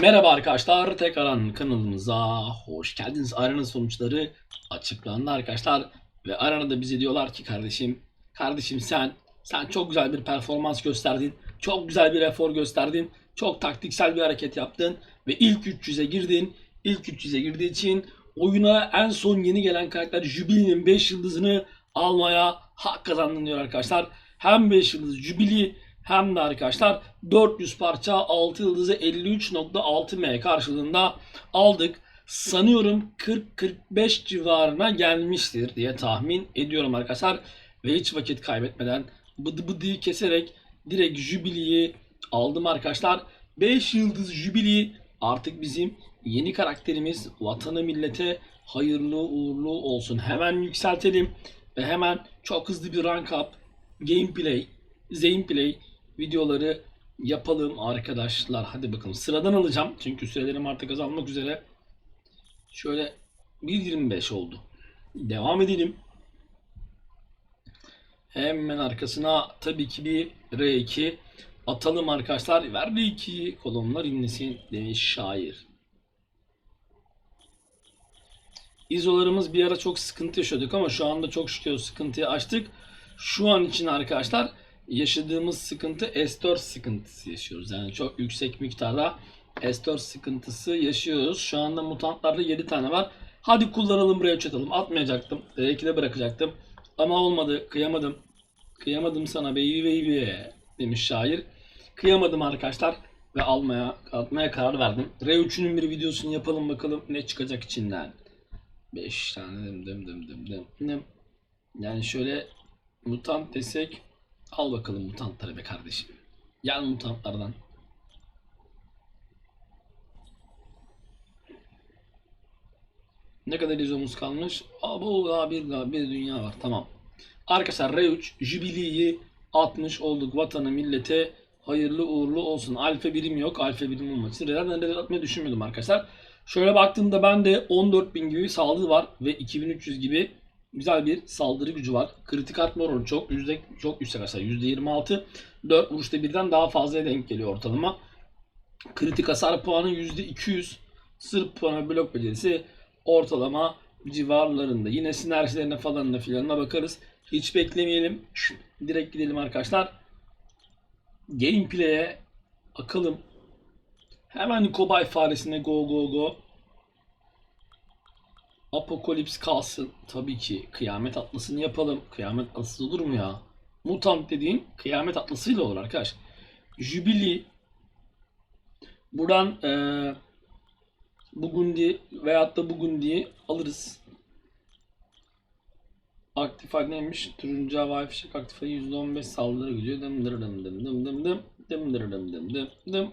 Merhaba arkadaşlar, tekrardan kanalımıza hoş geldiniz. Aranın sonuçları açıklandı arkadaşlar. Ve aranada bize diyorlar ki kardeşim, kardeşim sen, sen çok güzel bir performans gösterdin. Çok güzel bir efor gösterdin. Çok taktiksel bir hareket yaptın. Ve ilk 300'e girdin. İlk 300'e girdiği için oyuna en son yeni gelen karakter Jubilee'nin 5 yıldızını almaya hak kazandın diyor arkadaşlar. Hem 5 yıldız Jubilee hem de arkadaşlar 400 parça 6 yıldızı 53.6 M karşılığında aldık. Sanıyorum 40-45 civarına gelmiştir diye tahmin ediyorum arkadaşlar. Ve hiç vakit kaybetmeden bıdı bıdıyı keserek direkt Jubilee'yi aldım arkadaşlar. 5 yıldız Jubilee artık bizim yeni karakterimiz vatanı millete hayırlı uğurlu olsun. Hemen yükseltelim ve hemen çok hızlı bir rank up gameplay, gameplay videoları yapalım arkadaşlar. Hadi bakalım. Sıradan alacağım. Çünkü sürelerim artık azalmak üzere. Şöyle 1.25 oldu. Devam edelim. Hemen arkasına tabii ki bir R2 atalım arkadaşlar. Ver R2 kolonlar inlesin demiş şair. İzolarımız bir ara çok sıkıntı yaşıyorduk ama şu anda çok şükür sıkıntıyı açtık. Şu an için arkadaşlar yaşadığımız sıkıntı S4 sıkıntısı yaşıyoruz. Yani çok yüksek miktarda S4 sıkıntısı yaşıyoruz. Şu anda mutantlarda 7 tane var. Hadi kullanalım buraya çatalım. Atmayacaktım. D2'de bırakacaktım. Ama olmadı. Kıyamadım. Kıyamadım sana baby baby demiş şair. Kıyamadım arkadaşlar ve almaya atmaya karar verdim. R3'ünün bir videosunu yapalım bakalım ne çıkacak içinden. 5 tane dım dım dım dım dım. Yani şöyle mutant desek al bakalım mutantları be kardeşim. Gel mutantlardan. Ne kadar izomuz kalmış? Abo daha bir, daha bir dünya var. Tamam. Arkadaşlar R3 Jubilee'yi atmış olduk vatana millete. Hayırlı uğurlu olsun. Alfa birim yok. Alfa birim olmak için. Neden neden atmayı düşünmüyordum arkadaşlar. Şöyle baktığımda bende 14.000 gibi saldırı var ve 2300 gibi güzel bir saldırı gücü var. Kritik atma oranı çok yüzde çok yüksek aslında %26. 4 vuruşta birden daha fazla denk geliyor ortalama. Kritik hasar puanı %200. Sırf puanı blok becerisi ortalama civarlarında. Yine sinerjilerine falan da filanına bakarız. Hiç beklemeyelim. Direkt gidelim arkadaşlar. Gameplay'e akalım. Hemen kobay faresine go go go. Apokalips kalsın. Tabii ki kıyamet atlasını yapalım. Kıyamet atlısı olur mu ya? Mutant dediğin kıyamet atlısıyla olur arkadaş. Jubilee buradan eee Bugundi veyahut da Bugundi'yi alırız. Aktif neymiş? Turuncu havai fişek aktif hali %15 saldırı gücü. Dım dır dım dım dım dım dım dım dır dım dım dım dım.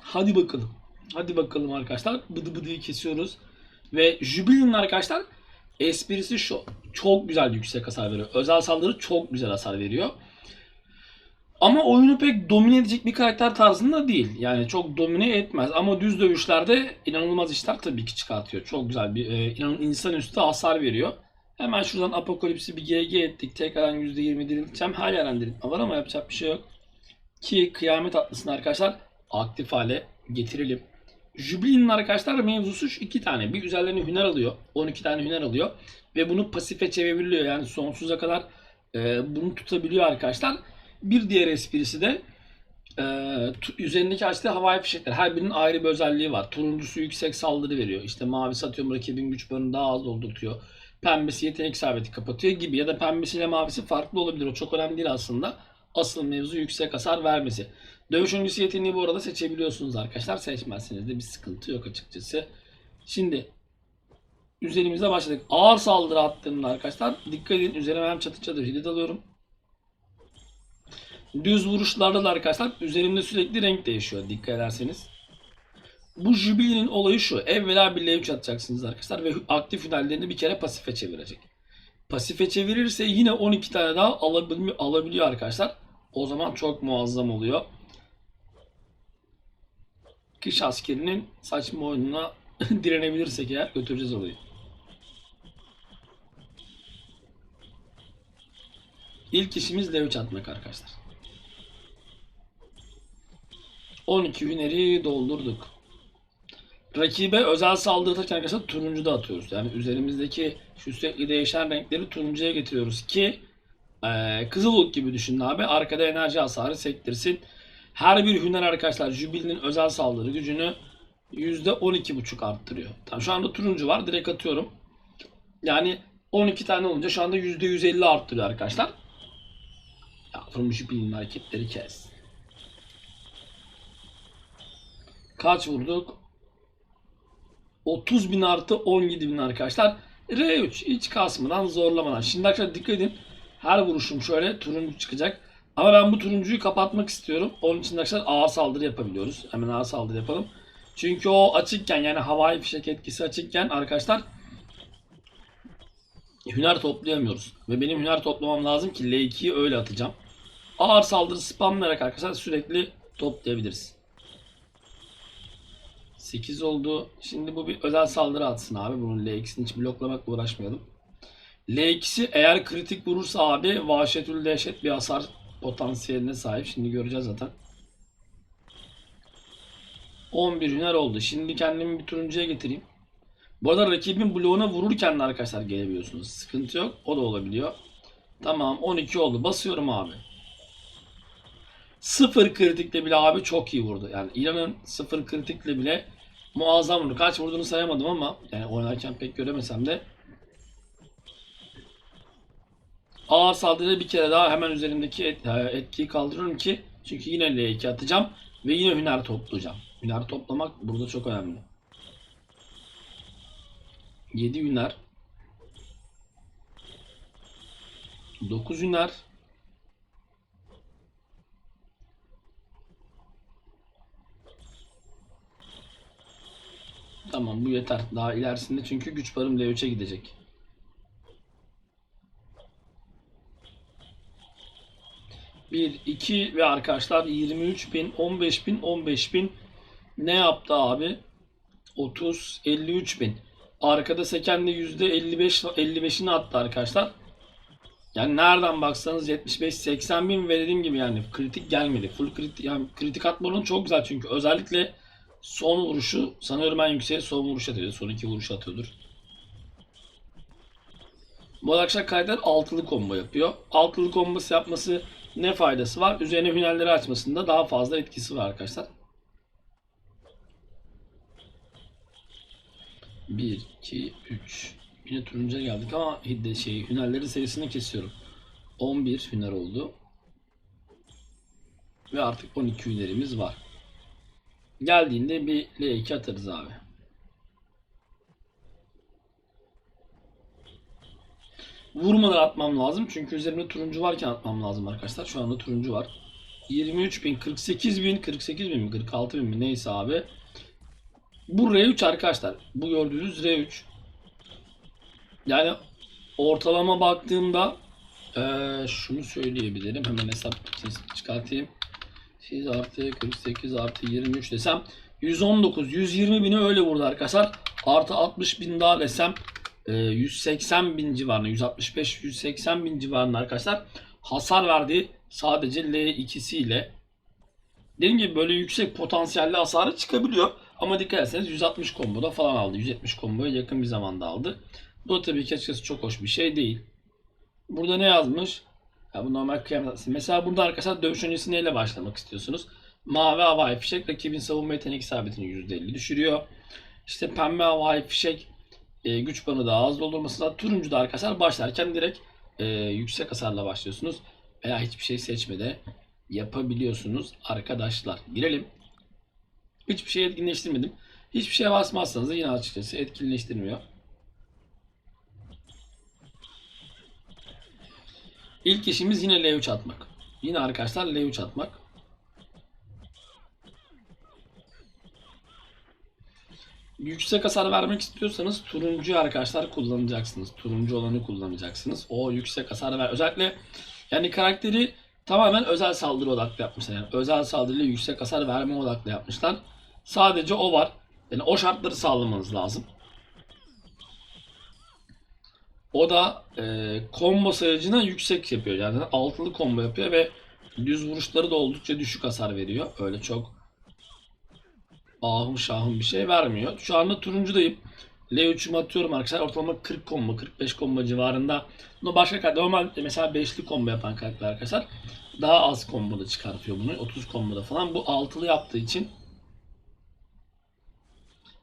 Hadi bakalım. Hadi bakalım arkadaşlar. Bıdı bıdıyı kesiyoruz. Ve Jubilee'nin arkadaşlar esprisi şu. Çok güzel yüksek hasar veriyor. Özel saldırı çok güzel hasar veriyor. Ama oyunu pek domine edecek bir karakter tarzında değil. Yani çok domine etmez. Ama düz dövüşlerde inanılmaz işler tabii ki çıkartıyor. Çok güzel bir e, inan insanüstü hasar veriyor. Hemen şuradan Apokalips'i bir GG ettik. Tekrardan %20 dirilteceğim. Her yerden diriltme var ama yapacak bir şey yok. Ki kıyamet atlısını arkadaşlar aktif hale getirelim. Jubilee'nin arkadaşlar mevzusu şu iki tane. Bir üzerlerine hüner alıyor. 12 tane hüner alıyor. Ve bunu pasife çevirebiliyor. Yani sonsuza kadar e, bunu tutabiliyor arkadaşlar. Bir diğer esprisi de e, üzerindeki açtığı havai fişekler. Her birinin ayrı bir özelliği var. Turuncusu yüksek saldırı veriyor. İşte mavisi atıyorum rakibin güç barını daha az doldurtuyor. Pembesi yetenek isabeti kapatıyor gibi. Ya da pembesiyle mavisi farklı olabilir. O çok önemli değil aslında. Asıl mevzu yüksek hasar vermesi. Dövüş öncesi yeteneği bu arada seçebiliyorsunuz arkadaşlar. Seçmezseniz de bir sıkıntı yok açıkçası. Şimdi üzerimizde başladık. Ağır saldırı attığımda arkadaşlar dikkat edin üzerime hem çatı çatı hidet alıyorum. Düz vuruşlarda da arkadaşlar üzerimde sürekli renk değişiyor dikkat ederseniz. Bu Jubilee'nin olayı şu. Evvela bir L3 atacaksınız arkadaşlar ve aktif hünerlerini bir kere pasife çevirecek. Pasife çevirirse yine 12 tane daha alabiliyor, alabiliyor arkadaşlar. O zaman çok muazzam oluyor. Kış askerinin saçma oyununa direnebilirsek eğer götüreceğiz olayı. İlk işimiz L3 atmak arkadaşlar. 12 hüneri doldurduk. Rakibe özel saldırı atarken arkadaşlar turuncu da atıyoruz. Yani üzerimizdeki şu sürekli değişen renkleri turuncuya getiriyoruz ki eee Kızılok gibi düşünün abi. Arkada enerji hasarı sektirsin. Her bir hüner arkadaşlar Jubilee'nin özel saldırı gücünü %12.5 arttırıyor. Tamam şu anda turuncu var. Direkt atıyorum. Yani 12 tane olunca şu anda %150 arttırıyor arkadaşlar. Yavrum Jubilee'nin hareketleri kes. Kaç vurduk? 30 bin artı 17 bin arkadaşlar. R3 hiç kasmadan zorlamadan. Şimdi arkadaşlar dikkat edin. Her vuruşum şöyle turuncu çıkacak. Ama ben bu turuncuyu kapatmak istiyorum. Onun için arkadaşlar ağır saldırı yapabiliyoruz. Hemen ağır saldırı yapalım. Çünkü o açıkken yani havai fişek etkisi açıkken arkadaşlar hüner toplayamıyoruz. Ve benim hüner toplamam lazım ki L2'yi öyle atacağım. Ağır saldırı spamlayarak arkadaşlar sürekli toplayabiliriz. 8 oldu. Şimdi bu bir özel saldırı atsın abi. Bunun L2'sini hiç bloklamakla uğraşmayalım. L2'si eğer kritik vurursa abi vahşetül dehşet bir hasar potansiyeline sahip. Şimdi göreceğiz zaten. 11 hüner oldu. Şimdi kendimi bir turuncuya getireyim. Bu arada rakibin bloğuna vururken de arkadaşlar gelebiliyorsunuz. Sıkıntı yok. O da olabiliyor. Tamam 12 oldu. Basıyorum abi. Sıfır kritikle bile abi çok iyi vurdu. Yani İran'ın sıfır kritikle bile muazzam vurdu. Kaç vurduğunu sayamadım ama yani oynarken pek göremesem de ağır saldırıda bir kere daha hemen üzerimdeki et- e, etkiyi kaldırıyorum ki çünkü yine L2 atacağım ve yine hüner toplayacağım. Hüner toplamak burada çok önemli. 7 hüner 9 hüner Tamam bu yeter. Daha ilerisinde çünkü güç barım L3'e gidecek. Bir, iki ve arkadaşlar 23 bin, 15 bin, 15 bin ne yaptı abi? 30, 53 bin. Arkada Seken de %55, 55'ini attı arkadaşlar. Yani nereden baksanız 75-80 bin ve dediğim gibi yani kritik gelmedi. Full kritik, yani kritik atma oranı çok güzel çünkü özellikle son vuruşu sanıyorum en yüksek son vuruş atıyordu. Son iki vuruş atıyordur. Bu arkadaşlar karakter altılı combo yapıyor. Altılı kombosu yapması ne faydası var? Üzerine hünerleri açmasında daha fazla etkisi var arkadaşlar. 1, 2, 3. Yine turuncuya geldik ama hidde şey hünerleri serisini kesiyorum. 11 hüner oldu. Ve artık 12 hünerimiz var. Geldiğinde bir L2 atarız abi. Vurmadan atmam lazım. Çünkü üzerimde turuncu varken atmam lazım arkadaşlar. Şu anda turuncu var. 23 bin, 48 bin, 48 bin mi, 46 bin mi neyse abi. Bu R3 arkadaşlar. Bu gördüğünüz R3. Yani ortalama baktığımda eee, şunu söyleyebilirim. Hemen hesap çıkartayım. 8 artı 48 artı 23 desem 119 120 bini öyle vurdu arkadaşlar. Artı 60 bin daha desem 180 bin civarında 165 180 bin civarında arkadaşlar hasar verdi sadece L2'siyle. Dediğim gibi böyle yüksek potansiyelli hasarı çıkabiliyor. Ama dikkat etseniz 160 komboda falan aldı. 170 komboya yakın bir zamanda aldı. Bu tabii ki açıkçası çok hoş bir şey değil. Burada ne yazmış? Ya bu normal kıyamet. Mesela burada arkadaşlar dövüş öncesi neyle başlamak istiyorsunuz? Mavi havai fişek rakibin savunma yetenek isabetini %50 düşürüyor. İşte pembe havai fişek e, güç banı daha az doldurmasına. Turuncu da arkadaşlar başlarken direkt e, yüksek hasarla başlıyorsunuz. Veya hiçbir şey seçmede yapabiliyorsunuz arkadaşlar. Girelim. Hiçbir şey etkinleştirmedim. Hiçbir şeye basmazsanız yine açıkçası etkinleştirmiyor. İlk işimiz yine L3 atmak. Yine arkadaşlar L3 atmak. Yüksek hasar vermek istiyorsanız turuncuyu arkadaşlar kullanacaksınız. Turuncu olanı kullanacaksınız. O yüksek hasar ver. Özellikle yani karakteri tamamen özel saldırı odaklı yapmışlar. Yani özel saldırıyla yüksek hasar verme odaklı yapmışlar. Sadece o var. Yani o şartları sağlamanız lazım. O da e, combo sayacına yüksek yapıyor. Yani altılı combo yapıyor ve düz vuruşları da oldukça düşük hasar veriyor. Öyle çok ahım şahım bir şey vermiyor. Şu anda turuncudayım. L3'ümü atıyorum arkadaşlar. Ortalama 40 combo, 45 combo civarında. No başka karakter, normal mesela 5'li combo yapan karakter arkadaşlar. Daha az combo'da çıkartıyor bunu. 30 combo'da falan. Bu 6'lı yaptığı için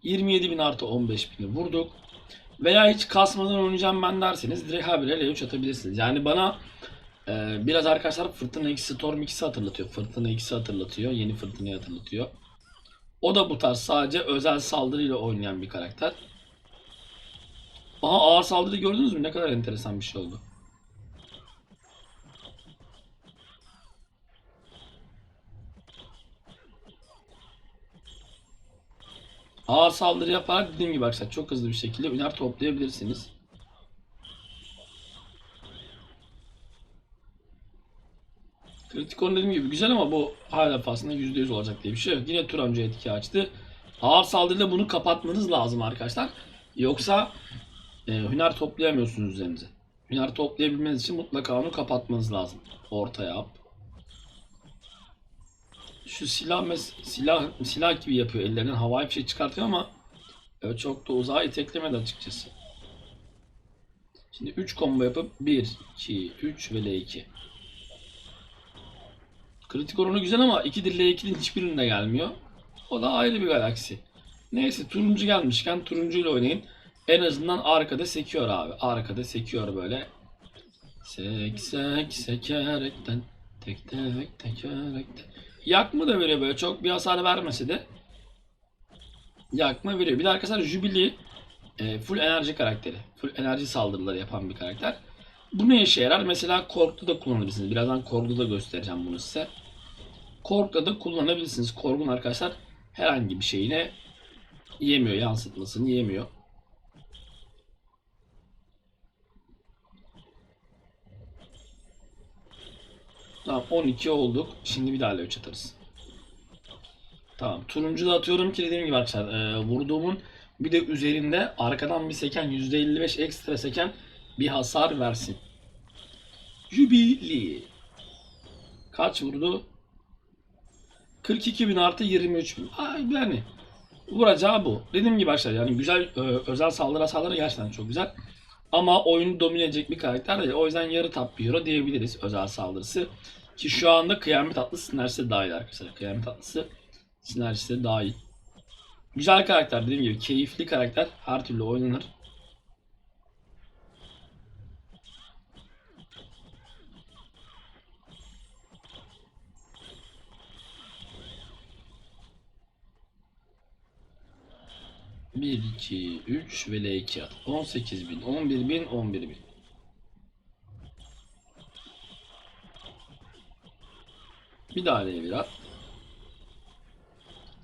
27.000 artı 15.000'i vurduk. Veya hiç kasmadan oynayacağım ben derseniz direkt habire L3 atabilirsiniz. Yani bana e, biraz arkadaşlar Fırtına X Storm X'i hatırlatıyor. Fırtına X'i hatırlatıyor. Yeni Fırtına'yı hatırlatıyor. O da bu tarz sadece özel saldırıyla oynayan bir karakter. Aha ağır saldırı gördünüz mü? Ne kadar enteresan bir şey oldu. Ağır saldırı yaparak dediğim gibi arkadaşlar çok hızlı bir şekilde üner toplayabilirsiniz. Kritik oyun dediğim gibi güzel ama bu hala fazlasında %100 olacak diye bir şey yok. Yine Turanca etki açtı. Ağır saldırıyla bunu kapatmanız lazım arkadaşlar. Yoksa e, hüner toplayamıyorsunuz üzerinize. Hüner toplayabilmeniz için mutlaka onu kapatmanız lazım. Ortaya yap. Şu silah mes- silah silah gibi yapıyor ellerinden havai bir şey çıkartıyor ama e, çok da uzağa iteklemedi açıkçası. Şimdi 3 combo yapıp 1, 2, 3 ve L2. Kritik oranı güzel ama 2'dir L2'nin hiçbirinde gelmiyor. O da ayrı bir galaksi. Neyse turuncu gelmişken turuncuyla oynayın. En azından arkada sekiyor abi. Arkada sekiyor böyle. Sek sek sekerekten. Tek tek tekerekten. Yakma da veriyor böyle. Çok bir hasar vermese de. Yakma veriyor. Bir de arkadaşlar Jubilee e, full enerji karakteri. Full enerji saldırıları yapan bir karakter. Bu ne işe yarar? Mesela Kork'ta da kullanabilirsiniz. Birazdan Kork'ta da göstereceğim bunu size. Kork'ta da kullanabilirsiniz. Kork'un arkadaşlar herhangi bir şeyine yemiyor. Yansıtmasını yemiyor. Tamam 12 olduk. Şimdi bir daha L3 atarız. Tamam. Turuncu da atıyorum ki dediğim gibi arkadaşlar e, vurduğumun bir de üzerinde arkadan bir seken %55 ekstra seken bir hasar versin. Jubilee. Kaç vurdu? 42 bin artı 23 bin. Ay yani vuracağı bu. Dediğim gibi arkadaşlar yani güzel e, özel saldırı hasarları gerçekten çok güzel. Ama oyunu domine edecek bir karakter değil. O yüzden yarı top bir hero diyebiliriz özel saldırısı. Ki şu anda kıyamet atlı sinerjisi dahil arkadaşlar. Kıyamet atlısı sinerjisi dahil. Güzel karakter dediğim gibi keyifli karakter. Her türlü oynanır. Bir, iki, üç ve L2 at. 18 bin, 11 bin, 11 bin. Bir daha L1 at.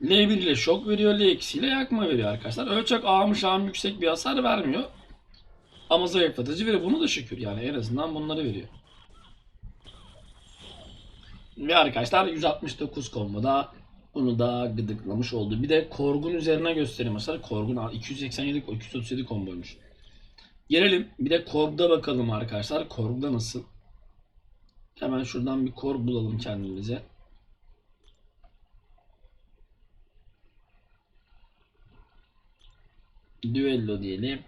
L1 ile şok veriyor, L2 ile yakma veriyor arkadaşlar. Öyle çok ağım şahım yüksek bir hasar vermiyor. Ama zayıflatıcı veriyor. Bunu da şükür yani en azından bunları veriyor. Ve arkadaşlar 169 komboda bunu da gıdıklamış oldu. Bir de Korgun üzerine göstereyim mesela. Korgun 287 237 komboymuş. Gelelim bir de Korg'da bakalım arkadaşlar. Korg'da nasıl? Hemen şuradan bir Korg bulalım kendimize. Düello diyelim.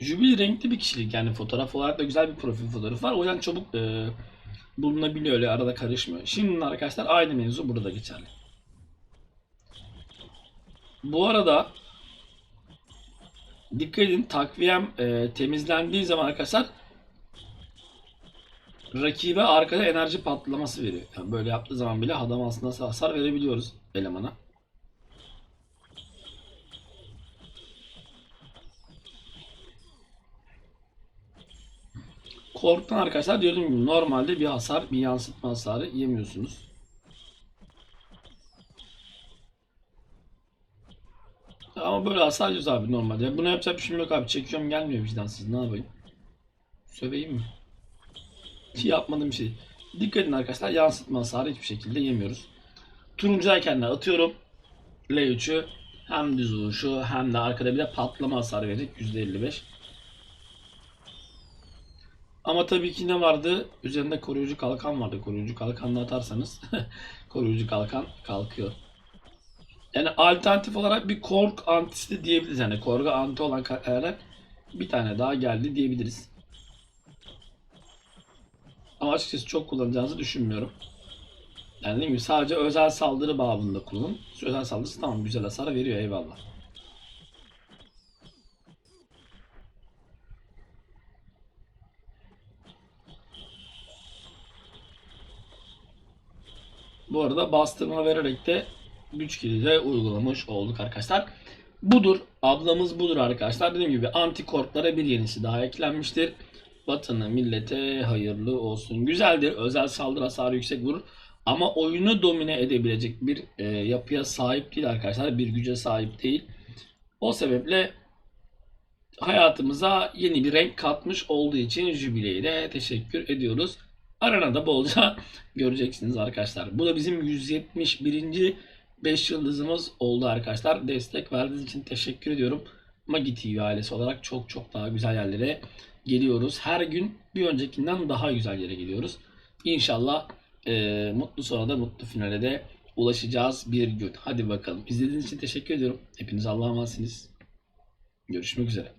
Jubilee renkli bir kişilik yani fotoğraf olarak da güzel bir profil fotoğrafı var. O yüzden çabuk e, bulunabiliyor öyle arada karışmıyor. Şimdi arkadaşlar aynı mevzu burada geçerli. Bu arada dikkat edin takviyem e, temizlendiği zaman arkadaşlar rakibe arkada enerji patlaması veriyor. Yani böyle yaptığı zaman bile adam aslında hasar verebiliyoruz elemana. Korktan arkadaşlar diyorum gibi normalde bir hasar, bir yansıtma hasarı yemiyorsunuz. Ama böyle hasar yiyoruz abi normalde. Bunu yapacak bir şeyim yok abi. Çekiyorum gelmiyor vicdansız. Ne yapayım? Söveyim mi? Hiç yapmadığım şey. Dikkat edin arkadaşlar. Yansıtma hasarı hiçbir şekilde yemiyoruz. Turuncuyken de atıyorum. L3'ü hem düz vuruşu hem de arkada bir de patlama hasarı verecek %55. Ama tabii ki ne vardı? Üzerinde koruyucu kalkan vardı. Koruyucu kalkanla atarsanız koruyucu kalkan kalkıyor. Yani alternatif olarak bir kork antisi de diyebiliriz. Yani korga anti olan karakterler bir tane daha geldi diyebiliriz. Ama açıkçası çok kullanacağınızı düşünmüyorum. Yani dediğim gibi sadece özel saldırı babında kullanın. Özel saldırısı tamam güzel hasar veriyor eyvallah. Bu arada bastırma vererek de güç kilidi uygulamış olduk arkadaşlar. Budur. Ablamız budur arkadaşlar. Dediğim gibi antikorplara bir yenisi daha eklenmiştir. Vatanı millete hayırlı olsun. Güzeldir. Özel saldırı hasarı yüksek vurur. Ama oyunu domine edebilecek bir e, yapıya sahip değil arkadaşlar. Bir güce sahip değil. O sebeple hayatımıza yeni bir renk katmış olduğu için Jübile'ye de teşekkür ediyoruz. Arenada bolca göreceksiniz arkadaşlar. Bu da bizim 171. 5 yıldızımız oldu arkadaşlar. Destek verdiğiniz için teşekkür ediyorum. Magi TV ailesi olarak çok çok daha güzel yerlere geliyoruz. Her gün bir öncekinden daha güzel yere geliyoruz. İnşallah e, mutlu sonra da mutlu finale de ulaşacağız bir gün. Hadi bakalım. İzlediğiniz için teşekkür ediyorum. Hepiniz Allah'a emanetsiniz. Görüşmek üzere.